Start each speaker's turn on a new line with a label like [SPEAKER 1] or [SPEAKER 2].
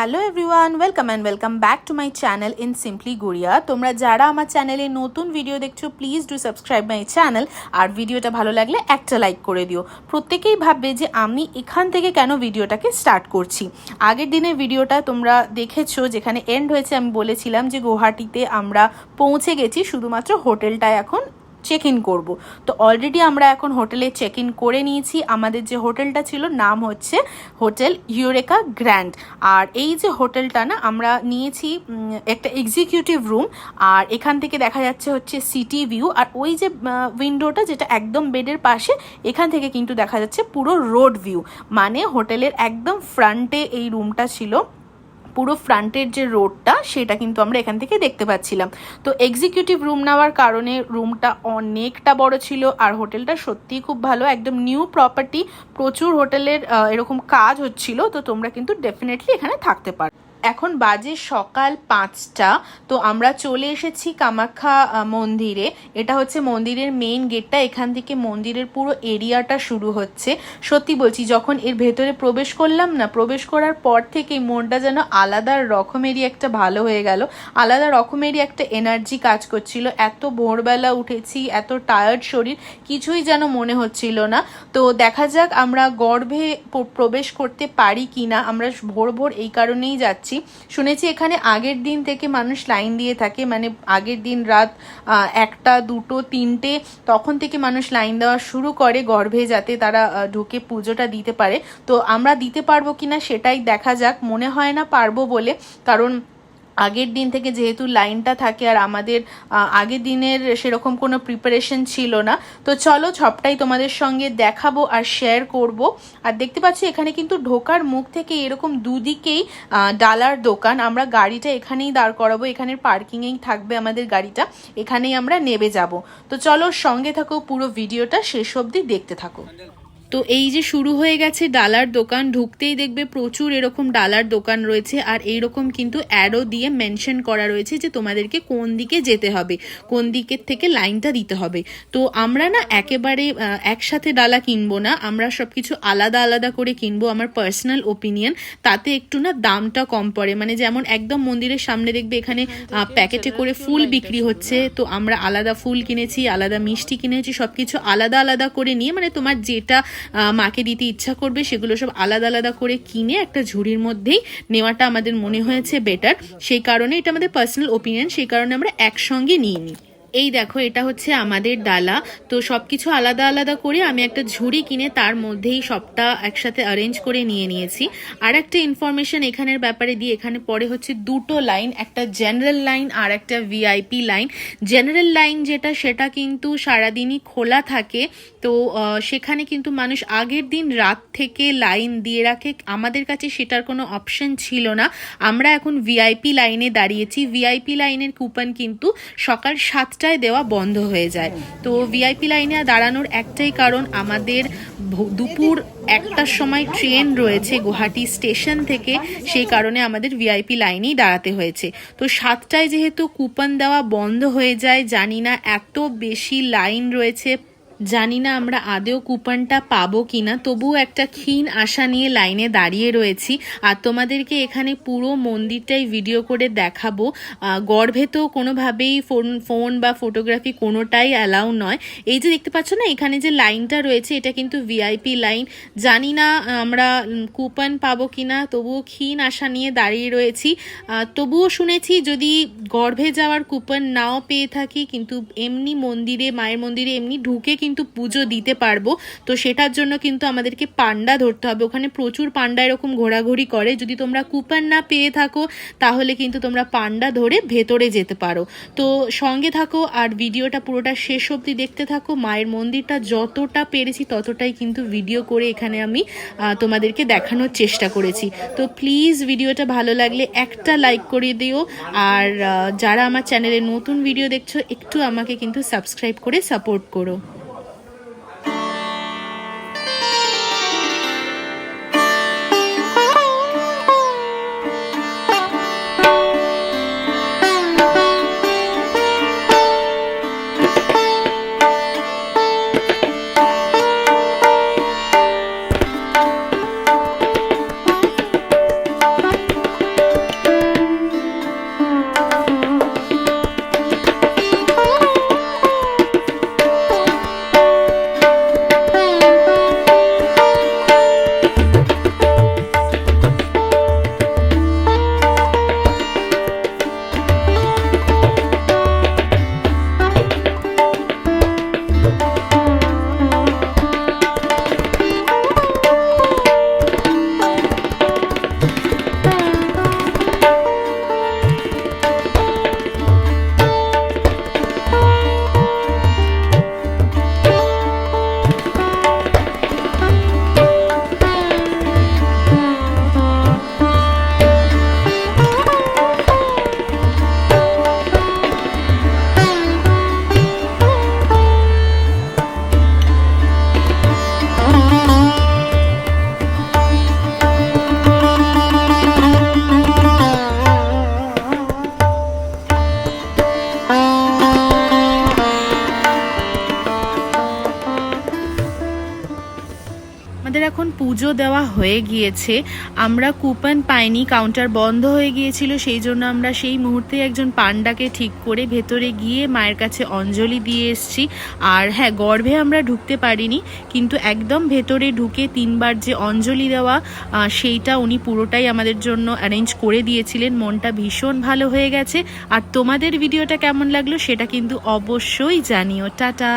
[SPEAKER 1] Hello everyone welcome and welcome back to my channel in simply Gudiya তোমরা যারা আমার চ্যানেলে নতুন ভিডিও দেখছ please do subscribe my channel আর ভিডিওটা ভালো লাগলে একটা লাইক করে দিও। প্রত্যেকেই ভাববে যে আমি এখান থেকে কেন ভিডিওটাকে স্টার্ট করছি। আগের দিনের ভিডিওটা তোমরা দেখেছ, যেখানে এন্ড হয়েছে, আমি বলেছিলাম যে গুয়াহাটিতে আমরা পৌঁছে গেছি, শুধুমাত্র হোটেলটায় এখন চেক ইন করব। তো অলরেডি আমরা এখন হোটেলে চেক ইন করে নিয়েছি। আমাদের যে হোটেলটা ছিল, নাম হচ্ছে হোটেল ইউরেকা গ্র্যান্ড। আর এই যে হোটেলটা না, আমরা নিয়েছি একটা এক্সিকিউটিভ রুম আর এখান থেকে দেখা যাচ্ছে হচ্ছে সিটি ভিউ আর ওই যে উইন্ডোটা যেটা একদম বেডের পাশে, এখান থেকে কিন্তু দেখা যাচ্ছে পুরো রোড ভিউ মানে হোটেলের একদম ফ্রন্টে এই রুমটা ছিল। পুরো ফ্রন্টের যে রোডটা, সেটা কিন্তু আমরা এখান থেকে দেখতে পাচ্ছিলাম। তো এক্সিকিউটিভ রুম নেওয়ার কারণে রুমটা অনেকটা বড় ছিল আর হোটেলটা সত্যিই খুব ভালো, একদম নিউ প্রপার্টি প্রচুর হোটেলের এরকম কাজ হচ্ছিল, তো তোমরা কিন্তু ডেফিনেটলি এখানে থাকতে পারো। এখন বাজে সকাল পাঁচটা, তো আমরা চলে এসেছি কামাখ্যা মন্দিরে। এটা হচ্ছে মন্দিরের মেইন গেটটা এখান থেকে মন্দিরের পুরো এরিয়াটা শুরু হচ্ছে। সত্যি বলছি, যখন এর ভেতরে প্রবেশ করলাম না, প্রবেশ করার পর থেকেই মনটা যেন আলাদা রকমেরই একটা ভালো হয়ে গেল। আলাদা রকমেরই একটা এনার্জি কাজ করছিল। এত ভোরবেলা উঠেছি, এত টায়ার্ড শরীর, কিছুই যেন মনে হচ্ছিল না। তো দেখা যাক আমরা গর্ভে প্রবেশ করতে পারি কি না আমরা ভোর ভোর এই কারণেই যাচ্ছি। শুনেছি। এখানে আগের দিন থেকে মানুষ লাইন দিয়ে থাকে মানে আগের দিন রাত একটা, দুটো, তিনটে, তখন থেকে মানুষ লাইন দেওয়া শুরু করে গর্ভে যাতে তারা ঢুকে পুজোটা দিতে পারে। তো আমরা দিতে পারব কিনা সেটাই দেখা যাক। মনে হয় না পারব বলে, কারণ আগের দিন থেকে যেহেতু লাইনটা থাকে আর আমাদের আগের দিনের সেরকম কোনো প্রিপারেশন ছিল না, তো চলো সবটাই তোমাদের সঙ্গে দেখাবো আর শেয়ার করব। আর দেখতে পাচ্ছি এখানে কিন্তু ঢোকার মুখ থেকে এরকম দুদিকেই ডালার দোকান। আমরা গাড়িটা এখানেই দাঁড় করাবো, এখানের পার্কিংয়েই থাকবে আমাদের গাড়িটা, এখানেই আমরা নেবে যাব। তো চলো সঙ্গে থাকো, পুরো ভিডিওটা শেষ অবধি দেখতে থাকো। তো এই যে শুরু হয়ে গেছে ডালার দোকান ঢুকতেই দেখবে প্রচুর এরকম ডালার দোকান রয়েছে আর এইরকম কিন্তু অ্যারো দিয়ে মেনশন করা রয়েছে যে তোমাদেরকে কোন দিকে যেতে হবে কোন দিকের থেকে লাইনটা দিতে হবে। তো আমরা না একেবারে একসাথে ডালা কিনবো না আমরা সব কিছু আলাদা আলাদা করে কিনবো আমার পার্সোনাল ওপিনিয়ন তাতে একটু না দামটা কম পড়ে। মানে যেমন একদম মন্দিরের সামনে দেখবে এখানে প্যাকেটে করে ফুল বিক্রি হচ্ছে তো আমরা আলাদা ফুল কিনেছি আলাদা মিষ্টি কিনেছি সব কিছু আলাদা আলাদা করে নিয়ে মানে তোমার যেটা মাকে দিতে ইচ্ছা করবে, সেগুলো সব আলাদা আলাদা করে কিনে একটা ঝুড়ির মধ্যেই নেওয়াটা আমাদের মনে হয়েছে বেটার সেই কারণে এটা আমাদের পার্সোনাল ওপিনিয়ন সেই কারণে আমরা একসঙ্গে নিয়ে নিই এই দেখো, এটা হচ্ছে আমাদের ডালা। তো সব কিছু আলাদা আলাদা করে আমি একটা ঝুড়ি কিনে তার মধ্যেই সবটা একসাথে অ্যারেঞ্জ করে নিয়ে নিয়েছি। আর একটা ইনফরমেশন এখানের ব্যাপারে দিয়ে, এখানে পরে হচ্ছে দুটো লাইন একটা জেনারেল লাইন আর একটা ভিআইপি লাইন জেনারেল লাইন যেটা, সেটা কিন্তু সারাদিনই খোলা থাকে। তো সেখানে কিন্তু মানুষ আগের দিন রাত থেকে লাইন দিয়ে রাখে। আমাদের কাছে সেটার কোনো অপশন ছিল না। আমরা এখন ভিআইপি লাইনে দাঁড়িয়েছি। ভিআইপি লাইনের কুপন কিন্তু সকাল সাতটায় দেওয়া বন্ধ হয়ে যায়। তো, ভিআইপি লাইনে দাঁড়ানোর একটাই কারণ, আমাদের দুপুর একটার সময় ট্রেন রয়েছে গুয়াহাটি স্টেশন থেকে। সেই কারণে আমাদের ভিআইপি লাইনেই দাঁড়াতে হয়েছে। তো, সাতটায় যেহেতু কুপন দেওয়া বন্ধ হয়ে যায়, জানি না এত বেশি লাইন রয়েছে। জানি না আমরা আদেও কুপনটা পাবো কিনা, তবুও একটা ক্ষীণ আশা নিয়ে লাইনে দাঁড়িয়ে রয়েছি। আর তোমাদেরকে এখানে পুরো মন্দিরটাই ভিডিও করে দেখাবো। গর্ভে তো কোনোভাবেই ফোন ফোন বা ফটোগ্রাফি কোনোটাই অ্যালাউ নয়। এই যে দেখতে পাচ্ছ না, এখানে যে লাইনটা রয়েছে, এটা কিন্তু ভিআইপি লাইন। জানি না আমরা কুপন পাবো কিনা, তবুও ক্ষীণ আশা নিয়ে দাঁড়িয়ে রয়েছি। তবুও শুনেছি যদি গর্ভে যাওয়ার কুপন নাও পেয়ে থাকি, কিন্তু এমনি মন্দিরে, মায়ের মন্দিরে এমনি ঢুকে কিন্তু পুজো দিতে পারব। তো সেটার জন্য কিন্তু আমাদেরকে পান্ডা ধরতে হবে। ওখানে প্রচুর পান্ডা এরকম ঘোরাঘুরি করে। যদি তোমরা কুপন না পেয়ে থাকো, তাহলে কিন্তু তোমরা পান্ডা ধরে ভেতরে যেতে পারো। তো সঙ্গে থাকো আর ভিডিওটা পুরোটা শেষ অবধি দেখতে থাকো। মায়ের মন্দিরটা যতটা পেরেছি ততটাই কিন্তু ভিডিও করে এখানে আমি তোমাদেরকে দেখানোর চেষ্টা করেছি। তো প্লিজ ভিডিওটা ভালো লাগলে একটা লাইক করে দিও। আর যারা আমার চ্যানেলে নতুন ভিডিও দেখছ, একটু আমাকে কিন্তু সাবস্ক্রাইব করে সাপোর্ট করো। পুজো দেওয়া হয়ে গিয়েছে। আমরা কুপন পাইনি কাউন্টার বন্ধ হয়ে গিয়েছিল, সেই জন্য আমরা সেই মুহূর্তে একজন পান্ডাকে ঠিক করে ভেতরে গিয়ে মায়ের কাছে অঞ্জলি দিয়ে এসেছি। আর হ্যাঁ গর্ভে আমরা ঢুকতে পারিনি, কিন্তু একদম ভেতরে ঢুকে তিনবার যে অঞ্জলি দেওয়া সেইটা উনি পুরোটাই আমাদের জন্য অ্যারেঞ্জ করে দিয়েছিলেন। মনটা ভীষণ ভালো হয়ে গেছে। আর তোমাদের ভিডিওটা কেমন লাগল সেটা কিন্তু অবশ্যই জানিও। টাটা!